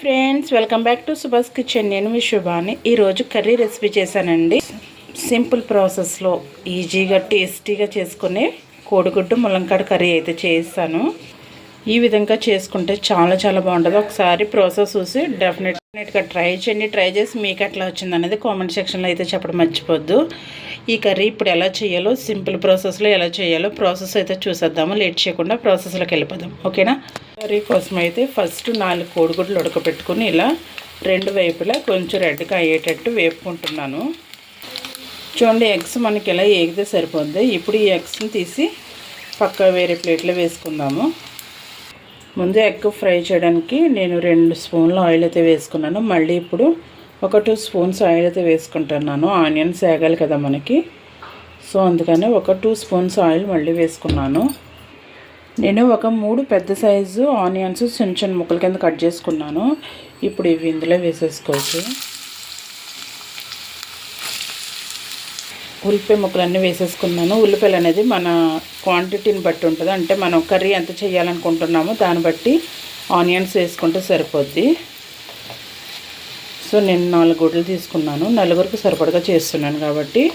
Friends welcome back to Subhash kitchen. నేను మీ శుభాని. ఈరోజు కర్రీ రెసిపీ చేశానండి. సింపుల్ ప్రాసెస్లో ఈజీగా టేస్టీగా చేసుకునే కోడిగుడ్డు ములంకాడ కర్రీ అయితే చేస్తాను ఈ విధంగా చేసుకుంటే చాలా చాలా బాగుంటుంది. ఒకసారి ప్రాసెస్ చూసి డెఫినెట్గా ట్రై చేయండి. ట్రై చేసి మీకు ఎట్లా వచ్చింది అనేది కామెంట్ సెక్షన్లో అయితే చెప్పడం మర్చిపోద్దు. ఈ కర్రీ ఇప్పుడు ఎలా చేయాలో సింపుల్ ప్రాసెస్లో ఎలా చేయాలో ప్రాసెస్ అయితే చూసేద్దాము. లేట్ చేయకుండా ప్రాసెస్లోకి వెళ్ళిపోదాం. ఓకేనా? కర్రీ కోసం అయితే ఫస్ట్ నాలుగు కోడిగుడ్లు ఉడకబెట్టుకుని ఇలా రెండు వైపులా కొంచెం రెడ్గా అయ్యేటట్టు వేపుకుంటున్నాను. చూడండి ఎగ్స్ మనకి ఇలా ఏగితే సరిపోద్ది. ఇప్పుడు ఈ ఎగ్స్ని తీసి పక్క వేరే ప్లేట్లో వేసుకుందాము. ముందు ఎగ్ ఫ్రై చేయడానికి నేను రెండు స్పూన్ల ఆయిల్ అయితే వేసుకున్నాను. మళ్ళీ ఇప్పుడు ఒక టూ స్పూన్స్ ఆయిల్ అయితే వేసుకుంటున్నాను. ఆనియన్స్ వేగాలి కదా మనకి. సో అందుకని ఒక టూ స్పూన్స్ ఆయిల్ మళ్ళీ వేసుకున్నాను. నేను ఒక మూడు పెద్ద సైజు ఆనియన్స్ చిన్న చిన్న ముక్కల కింద కట్ చేసుకున్నాను. ఇప్పుడు ఇవి ఇందులో వేసేసుకోవచ్చు. ఉల్లిపాయ ముక్కలన్నీ వేసేసుకున్నాను. ఉల్లిపాయలు అనేది మన క్వాంటిటీని బట్టి ఉంటుంది. అంటే మనం కర్రీ ఎంత చేయాలనుకుంటున్నామో దాన్ని బట్టి ఆనియన్స్ వేసుకుంటే సరిపోద్ది. సో నేను నాలుగు గుడ్లు తీసుకున్నాను. నలుగురికి సరిపడగా చేస్తున్నాను కాబట్టి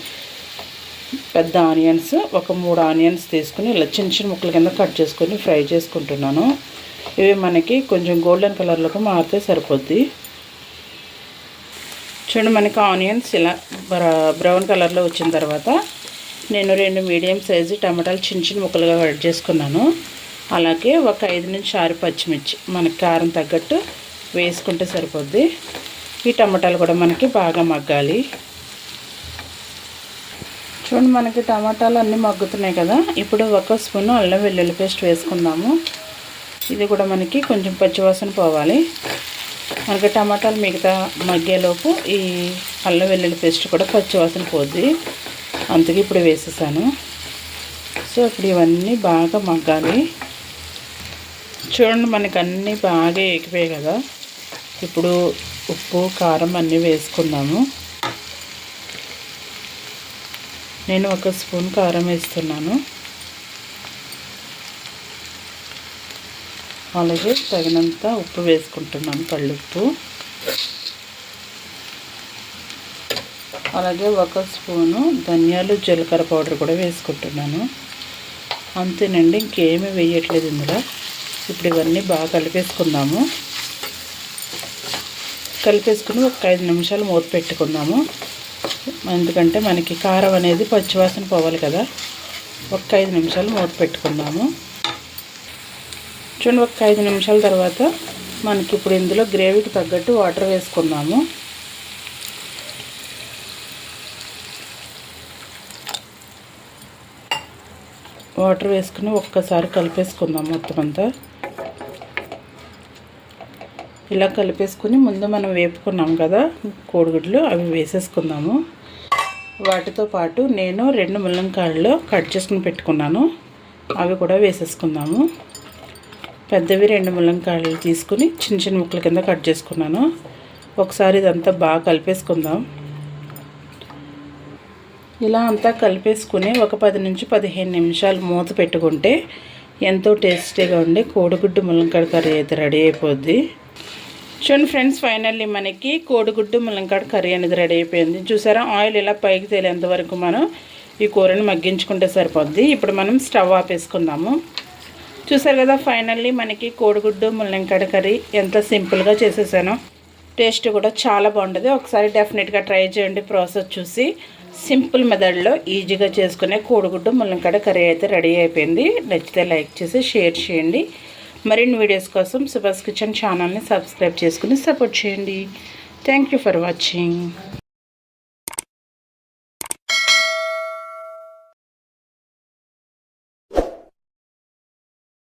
పెద్ద ఆనియన్స్ ఒక మూడు ఆనియన్స్ తీసుకుని ఇలా చిన్న చిన్న ముక్కల కింద కట్ చేసుకొని ఫ్రై చేసుకుంటున్నాను. ఇవి మనకి కొంచెం గోల్డెన్ కలర్లోకి మారితే సరిపోద్ది. చూడండి మనకి ఆనియన్స్ ఇలా బ్రౌన్ కలర్లో వచ్చిన తర్వాత నేను రెండు మీడియం సైజు టమాటాలు చిన్న చిన్న ముక్కలుగా కట్ చేసుకున్నాను. అలాగే ఒక ఐదు నుంచి ఆరు పచ్చిమిర్చి మనకి కారం తగ్గట్టు వేసుకుంటే సరిపోద్ది. ఈ టమాటాలు కూడా మనకి బాగా మగ్గాలి. చూడండి మనకి టమాటాలు అన్నీ మగ్గుతున్నాయి కదా. ఇప్పుడు ఒక స్పూన్ అల్లం వెల్లుల్లి పేస్ట్ వేసుకుందాము. ఇది కూడా మనకి కొంచెం పచ్చివాసన పోవాలి. మనకి టమాటాలు మిగతా మగ్గేలోపు ఈ అల్లం వెల్లుల్లి పేస్ట్ కూడా పచ్చివాసన పోద్ది. అందుకే ఇప్పుడు వేసేసాను. సో ఇప్పుడు ఇవన్నీ బాగా మగ్గాలి. చూడండి మనకి అన్నీ బాగా ఎగిపోయాయి కదా. ఇప్పుడు ఉప్పు కారం అన్నీ వేసుకుందాము. నేను ఒక స్పూన్ కారం వేస్తున్నాను. అలాగే తగినంత ఉప్పు వేసుకుంటున్నాను కళ్ళుప్పు. అలాగే ఒక స్పూను ధనియాలు జీలకర్ర పౌడర్ కూడా వేసుకుంటున్నాను. అంతేనండి ఇంకేమీ వేయట్లేదు ఇందులో. ఇప్పుడు ఇవన్నీ బాగా కలిపేసుకుందాము. కలిపేసుకుని ఒక ఐదు నిమిషాలు మూత పెట్టుకుందాము. ఎందుకంటే మనకి కారం అనేది పచ్చివాసన పోవాలి కదా. ఒక ఐదు నిమిషాలు మూత పెట్టుకుందాము. చూడండి ఒక ఐదు నిమిషాల తర్వాత మనకి ఇప్పుడు ఇందులో గ్రేవీకి తగ్గట్టు వాటర్ వేసుకుందాము. వాటర్ వేసుకుని ఒక్కసారి కలిపేసుకుందాం మొత్తం అంతా. ఇలా కలిపేసుకుని ముందు మనం వేపుకున్నాం కదా కోడిగుడ్లు అవి వేసేసుకుందాము. వాటితో పాటు నేను రెండు ముల్లంకాయలు కట్ చేసుకుని పెట్టుకున్నాను. అవి కూడా వేసేసుకుందాము. పెద్దవి రెండు ముల్లంకాయలు తీసుకుని చిన్న చిన్న ముక్కల కింద కట్ చేసుకున్నాను. ఒకసారి ఇదంతా బాగా కలిపేసుకుందాం. ఇలా అంతా కలిపేసుకుని ఒక పది నుంచి పదిహేను నిమిషాలు మూత పెట్టుకుంటే ఎంతో టేస్టీగా ఉండే కోడిగుడ్డు ముల్లంకాయ కర్రీ అయితే రెడీ అయిపోద్ది. చూడండి ఫ్రెండ్స్ ఫైనల్లీ మనకి కోడిగుడ్డు ములంకాడ కర్రీ అనేది రెడీ అయిపోయింది. చూసారా? ఆయిల్ ఇలా పైకి తేలేంత వరకు మనం ఈ కూరని మగ్గించుకుంటే సరిపోద్ది. ఇప్పుడు మనం స్టవ్ ఆపేసుకుందాము. చూసారు కదా ఫైనల్లీ మనకి కోడిగుడ్డు ముల్లంకాడ కర్రీ ఎంత సింపుల్గా చేసేసాను. టేస్ట్ కూడా చాలా బాగుంటుంది. ఒకసారి డెఫినెట్గా ట్రై చేయండి ప్రాసెస్ చూసి. సింపుల్ మెథడ్లో ఈజీగా చేసుకునే కోడిగుడ్డు ముల్లంకాడ కర్రీ అయితే రెడీ అయిపోయింది. నచ్చితే లైక్ చేసి షేర్ చేయండి. మరిన్ని వీడియోస్ కోసం సుభాష్ కిచెన్ ఛానల్ని సబ్స్క్రైబ్ చేసుకుని సపోర్ట్ చేయండి. Thank for watching